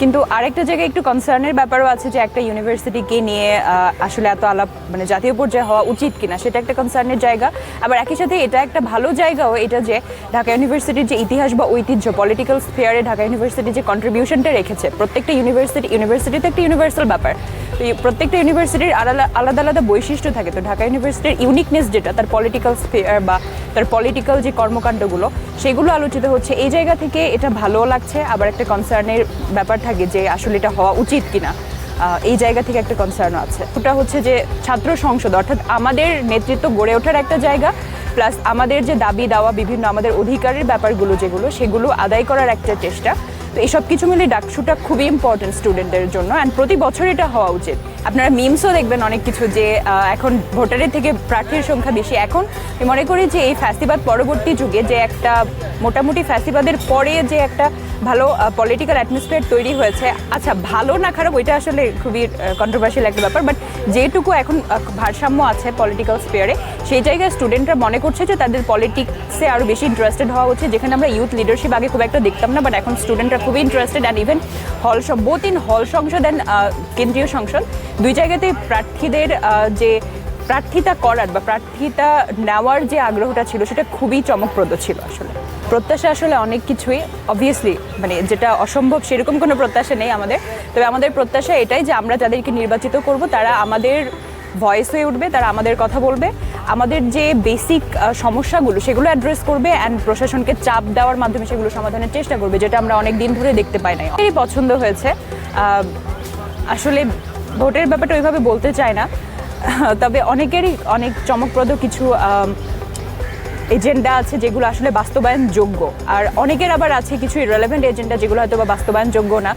কিন্তু আরেকটা জায়গায় একটু কনসার্নের ব্যাপারও আছে যে একটা ইউনিভার্সিটিকে নিয়ে আসলে এত আলাপ মানে জাতীয় পর্যায়ে হওয়া উচিত কিনা, সেটা একটা কনসার্নের জায়গা। আবার একই সাথে এটা একটা ভালো জায়গাও এটা যে, ঢাকা ইউনিভার্সিটির যে ইতিহাস বা ঐতিহ্য পলিটিক্যাল স্পেয়ারে ঢাকা ইউনিভার্সিটি যে কন্ট্রিবিউশনটা রেখেছে, প্রত্যেকটা ইউনিভার্সিটি ইউনিভার্সিটি তো একটা ইউনিভার্সাল ব্যাপার। তো প্রত্যেকটা ইউনিভার্সিটির আলাদা আলাদা আলাদা বৈশিষ্ট্য থাকে। তো ঢাকা ইউনিভার্সিটির ইউনিকনেস যেটা, তার পলিটিক্যাল স্পেয়ার বা তার পলিটিক্যাল যে কর্মকাণ্ডগুলো সেগুলো আলোচিত হচ্ছে। এই জায়গা থেকে এটা ভালো লাগছে। আবার একটা কনসার্নের ব্যাপার থাকে যে আসলে এটা হওয়া উচিত কিনা। এই জায়গা থেকে একটা কনসার্ন আছে। ওটা হচ্ছে যে ছাত্র সংসদ, অর্থাৎ আমাদের নেতৃত্ব গড়ে ওঠার একটা জায়গা প্লাস আমাদের যে দাবি দাওয়া বিভিন্ন আমাদের অধিকারের ব্যাপারগুলো যেগুলো, সেগুলো আদায় করার একটা চেষ্টা। তো এইসব কিছু মিলে ডাকসুটা খুবই ইম্পর্টেন্ট স্টুডেন্টদের জন্য। অ্যান্ড প্রতি বছর এটা হওয়া উচিত। আপনারা মিমসও দেখবেন অনেক কিছু যে এখন ভোটারের থেকে প্রার্থীর সংখ্যা বেশি। এখন আমি মনে করি যে, এই ফ্যাসিবাদ পরবর্তী যুগে যে একটা মোটামুটি ফ্যাসিবাদের পরে যে একটা ভালো পলিটিক্যাল অ্যাটমসফিয়ার তৈরি হয়েছে আচ্ছা ভালো না খারাপ, ওইটা আসলে খুবই কন্ট্রোভার্সিয়াল একটা ব্যাপার। বাট যেটুকু এখন ভারসাম্য আছে পলিটিক্যাল স্পেয়ারে সেই জায়গায় স্টুডেন্টরা মনে করছে যে তাদের পলিটিক্সে আরও বেশি ইন্টারেস্টেড হওয়া উচিত। যেখানে আমরা ইউথ লিডারশিপ আগে খুব একটা দেখতাম না বাট এখন স্টুডেন্টরা খুবই interested and even hall both in hall সংসদ অ্যান্ড কেন্দ্রীয় সংসদ। দুই জায়গাতেই প্রার্থীদের যে প্রার্থিতা করার বা প্রার্থিতা নেওয়ার যে আগ্রহটা ছিল, সেটা খুবই চমকপ্রদ ছিল আসলে। প্রত্যাশা আসলে অনেক কিছুই অবভিয়াসলি মানে যেটা অসম্ভব সেরকম কোনো প্রত্যাশা নেই আমাদের। তবে আমাদের প্রত্যাশা এটাই যে আমরা যাদেরকে নির্বাচিত করব, তারা আমাদের ভয়েস হয়ে উঠবে, তারা আমাদের কথা বলবে। আমাদের যে বেসিক সমস্যাগুলো, সেগুলো অ্যাড্রেস করবে অ্যান্ড প্রশাসনকে চাপ দেওয়ার মাধ্যমে সেগুলো সমাধানের চেষ্টা করবে, যেটা আমরা অনেক দিন ধরে দেখতে পাই নাই। এই পছন্দ হয়েছে। আসলে ভোটের ব্যাপারটা ওইভাবে বলতে চায় না। তবে অনেকেরই অনেক চমকপ্রদ কিছু এজেন্ডা আছে যেগুলো আসলে বাস্তবায়নযোগ্য। আর অনেকের আবার আছে কিছু ইরেলেভেন্ট এজেন্ডা যেগুলো হয়তো বা বাস্তবায়নযোগ্য না।